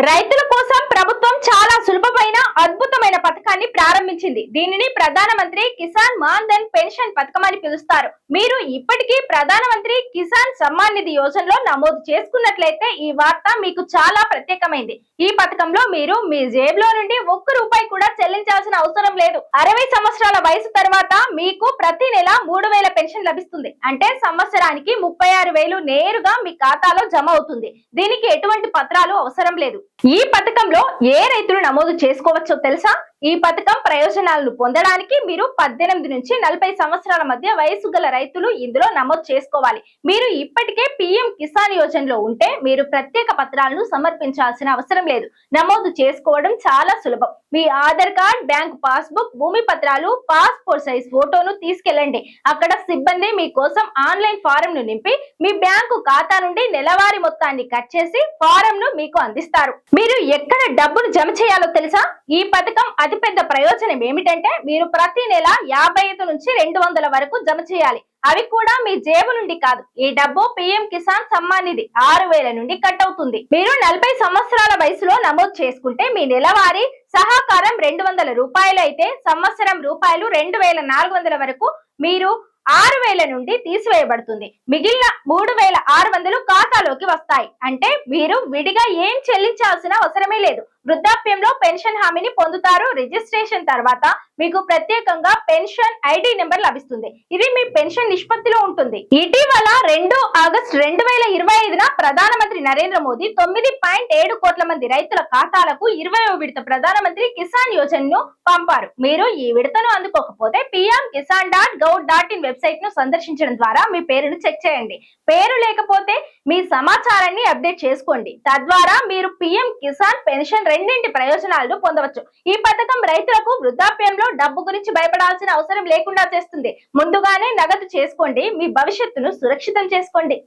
రైతుల ప్రారంభించింది. దీనిని ప్రధానమంత్రి కిసాన్ మాన్ ధన్ పెన్షన్ పథకం అని పిలుస్తారు. మీరు ఇప్పటికీ ప్రధానమంత్రి కిసాన్ సమ్మాన్ నిధి యోజనలో నమోదు చేసుకున్నట్లయితే ఈ వార్త మీకు చాలా ప్రత్యేకమైంది. ఈ పథకంలో మీరు మీ జేబులో నుండి ఒక్క రూపాయి కూడా చెల్లించాల్సిన అవసరం లేదు. అరవై సంవత్సరాల వయసు తర్వాత మీకు ప్రతి నెల మూడు వేల పెన్షన్ లభిస్తుంది. అంటే సంవత్సరానికి ముప్పై ఆరు వేలు నేరుగా మీ ఖాతాలో జమ అవుతుంది. దీనికి ఎటువంటి పత్రాలు అవసరం లేదు. ఈ పథకంలో ఏ రైతులు నమోదు చేసుకోవచ్చో తెలుసా? ఈ పథకం ప్రయోజనాలను పొందడానికి మీరు పద్దెనిమిది నుంచి నలభై సంవత్సరాల మధ్య వయసు గల రైతులు ఇందులో నమోదు చేసుకోవాలి. మీరు ఇప్పటికే పిఎం కిసాన్ యోజనలో ఉంటే మీరు ప్రత్యేక పత్రాలను సమర్పించాల్సిన అవసరం లేదు. నమోదు చేసుకోవడం చాలా సులభం. మీ ఆధార్ కార్డ్ బ్యాంక్ పాస్బుక్ భూమి పత్రాలు పాస్పోర్ట్ సైజ్ ఫోటోను తీసుకెళ్ళండి. అక్కడ సిబ్బంది మీకోసం ఆన్లైన్ ఫారం ను నింపి మీ బ్యాంకు ఖాతా నుండి నెలవారీ మొత్తాన్ని కట్ చేసి ఫారం ను మీకు అందిస్తారు. మీరు ఎక్కడ డబ్బును జమ చేయాలో తెలుసా? ఈ పథకం అతిపెద్ద ప్రయోజనం ఏమిటంటే మీరు ప్రతి నెల యాభై ఐదు నుంచి రెండు వందల వరకు జమ చేయాలి. అవి కూడా మీ జేబు నుండి కాదు. ఈ డబ్బు పిఎం కిసాన్ సమ్మాన్ నిధి ఆరు వేల నుండి కట్ అవుతుంది. మీరు నలభై సంవత్సరాల వయసులో నమోదు చేసుకుంటే మీ నెలవారీ సహకారం రెండు వందల రూపాయలు అయితే సంవత్సరం రూపాయలు రెండు వేల నాలుగు వందల వరకు మీరు ఆరు వేల నుండి తీసివేయబడుతుంది. మిగిలిన మూడు వేల ఆరు వందలు ఖాతాలోకి వస్తాయి. అంటే మీరు విడిగా ఏం చెల్లించాల్సిన అవసరమే లేదు. వృద్ధాప్యంలో పెన్షన్ హామీని పొందుతారు. రిజిస్ట్రేషన్ తర్వాత మీకు ప్రత్యేకంగా పెన్షన్ ఐడి నెంబర్ లభిస్తుంది. ఇది మీ పెన్షన్ నిష్పత్తిలో ఉంటుంది. ఇటీవల రెండు ఆగస్టు రెండు వేల ఇరవై ఐదున ప్రధానమంత్రి నరేంద్ర మోదీ తొమ్మిది పాయింట్ ఏడు కోట్ల మంది రైతుల ఖాతాలకు ఇరవై విడత ప్రధానమంత్రి కిసాన్ యోజనను పంపారు. మీరు ఈ విడతను అందుకోకపోతే PM Kisan dot gov dot in వెబ్సైట్ను సందర్శించడం ద్వారా మీ పేరును చెక్ చేయండి. పేరు లేకపోతే మీ సమాచారాన్ని అప్డేట్ చేసుకోండి. తద్వారా మీరు పిఎం కిసాన్ పెన్షన్ రెండింటి ప్రయోజనాలను పొందవచ్చు. ఈ పథకం రైతులకు వృద్ధాప్యంలో డబ్బు గురించి భయపడాల్సిన అవసరం లేకుండా చేస్తుంది. ముందుగానే నగదు చేసుకోండి. మీ భవిష్యత్తును సురక్షితం చేసుకోండి.